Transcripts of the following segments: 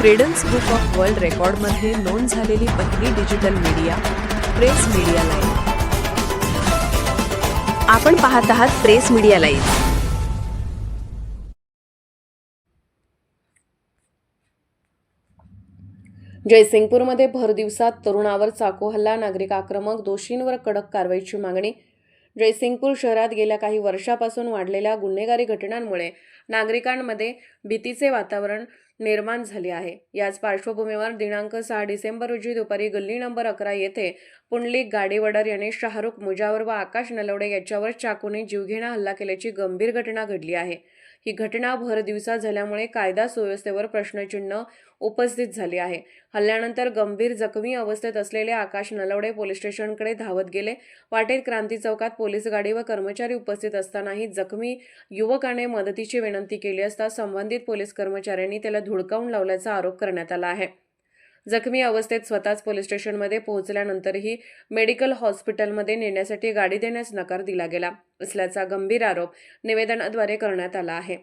Credence book of world रेकॉर्डमध्ये नोंद झालेली पहिली digital media press media live आपण पाहत आहात प्रेस मीडिया लाईव्ह जयसिंगपूरमध्ये भर दिवसात तरुणावर चाकू हल्ला नागरिक आक्रमक दोषींवर कडक कारवाईची मागणी. जयसिंगपूर शहरात गेल्या काही वर्षापासून वाढलेल्या गुन्हेगारी घटनांमुळे नागरिकांमध्ये भीतीचे वातावरण निर्माण झाले आहे. याच पार्श्वभूमीवर दिनांक सहा डिसेंबर रोजी दुपारी गल्ली नंबर अकरा येथे पुंडलिक गाडीवडर यांनी शाहरुख मुजावर व आकाश नलवडे याच्यावर चाकूने जीवघेणा हल्ला केल्याची गंभीर घटना घडली आहे. ही घटना भर दिवसा झाल्यामुळे कायदा सुव्यवस्थेवर प्रश्नचिन्ह उपस्थित झाले आहे. हल्ल्यानंतर गंभीर जखमी अवस्थेत असलेले आकाश नलवडे पोलीस स्टेशनकडे धावत गेले. वाटेत क्रांती चौकात पोलीस गाडी व कर्मचारी उपस्थित असतानाही जखमी युवकाने मदतीची विनंती केली असता संबंधित पोलीस कर्मचाऱ्यांनी त्याला धुडकावून लावल्याचा आरोप करण्यात आला आहे. जखमी अवस्थेत स्वतःच पोलीस स्टेशनमध्ये पोहोचल्यानंतरही मेडिकल हॉस्पिटलमध्ये नेण्यासाठी गाडी देण्यास नकार दिला गेला असल्याचा गंभीर आरोप निवेदनाद्वारे करण्यात आला आहे.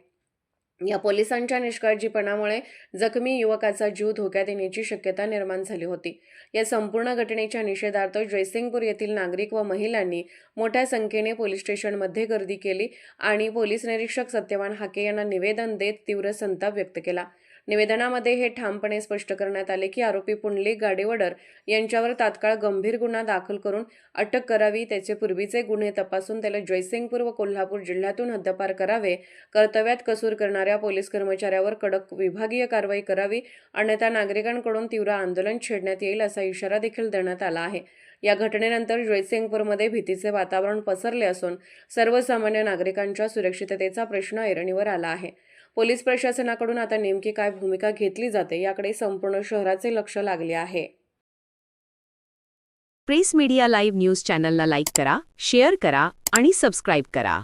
या पोलिसांच्या निष्काळजीपणामुळे जखमी युवकाचा जीव धोक्यात येण्याची शक्यता निर्माण झाली होती. या संपूर्ण घटनेच्या निषेधार्थ जयसिंगपूर येथील नागरिक व महिलांनी मोठ्या संख्येने पोलीस स्टेशनमध्ये गर्दी केली आणि पोलीस निरीक्षक सत्यवान हाके यांना निवेदन देत तीव्र संताप व्यक्त केला. निवेदनामध्ये हे ठामपणे स्पष्ट करण्यात आले की आरोपी पुंडलिक गाडेवडर यांच्यावर तात्काळ गंभीर गुन्हा दाखल करून अटक करावी त्याचे पूर्वीचे गुन्हे तपासून त्याला जयसिंगपूर व कोल्हापूर जिल्ह्यातून हद्दपार करावे कर्तव्यात कसूर करणाऱ्या पोलीस कर्मचाऱ्यावर कडक विभागीय कारवाई करावी अन्यथा नागरिकांकडून तीव्र आंदोलन छेडण्यात येईल असा इशारा देखील देण्यात आला आहे. या घटनेनंतर जयसिंगपूरमध्ये भीतीचे वातावरण पसरले असून सर्वसामान्य नागरिकांच्या सुरक्षिततेचा प्रश्न ऐरणीवर आला आहे. पोलीस प्रशासनाकडून आता नेमकी काय भूमिका घेतली जाते याकडे संपूर्ण शहराचे लक्ष लागले आहे. प्रेस मीडिया लाईव्ह न्यूज चॅनलला लाईक करा शेअर करा आणि सबस्क्राईब करा.